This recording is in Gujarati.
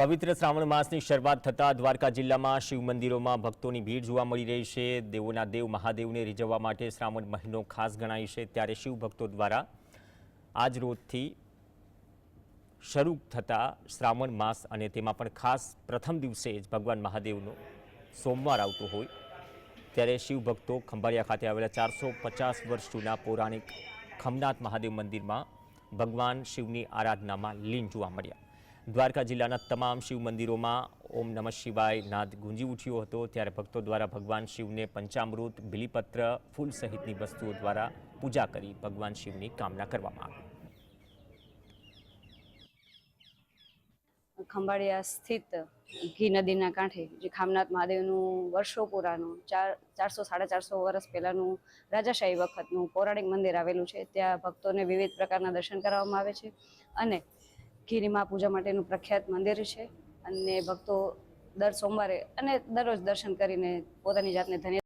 પવિત્ર શ્રાવણ માસની શરૂઆત થતાં દ્વારકા જિલ્લામાં શિવ મંદિરોમાં ભક્તોની ભીડ જોવા મળી રહી છે. દેવોના દેવ મહાદેવને રીઝવવા માટે શ્રાવણ મહિનો ખાસ ગણાય છે. ત્યારે શિવ ભક્તો દ્વારા આજ રોજથી શરૂ થતા શ્રાવણ માસ અને તેમાં પણ ખાસ પ્રથમ દિવસે જ ભગવાન મહાદેવનો સોમવાર આવતો હોય. ત્યારે શિવ ભક્તો ખંભાળિયા ખાતે આવેલા ચારસો પચાસ વર્ષ જૂના પૌરાણિક ખમનાથ મહાદેવ મંદિરમાં ભગવાન શિવની આરાધનામાં લીન જોવા મળ્યા. દ્વારકા જિલ્લાના તમામ શિવ મંદિરોમાં ઓમ નમઃ શિવાય નાદ ગુંજી ઉઠ્યો હતો. ત્યારે ભક્તો દ્વારા ભગવાન શિવને પંચામૃત, બિલીપત્ર, ફૂલ સહિતની વસ્તુઓ દ્વારા પૂજા કરી ભગવાન શિવની કામના કરવામાં આવી. ખંભાળિયા સ્થિત ઘી નદીના કાંઠે, જે ખામનાથ મહાદેવનું વર્ષો પુરાનું ચાર, ચારસો, સાડા ચારસો વર્ષ પહેલાંનું રાજાશાહી વખતનું પૌરાણિક મંદિર આવેલું છે. ત્યાં ભક્તોને વિવિધ પ્રકારના દર્શન કરાવવામાં આવે છે. અને ગિરિમા પૂજા માટેનું પ્રખ્યાત મંદિર છે. અને ભક્તો દર સોમવારે અને દરરોજ દર્શન કરીને પોતાની જાતને ધન્ય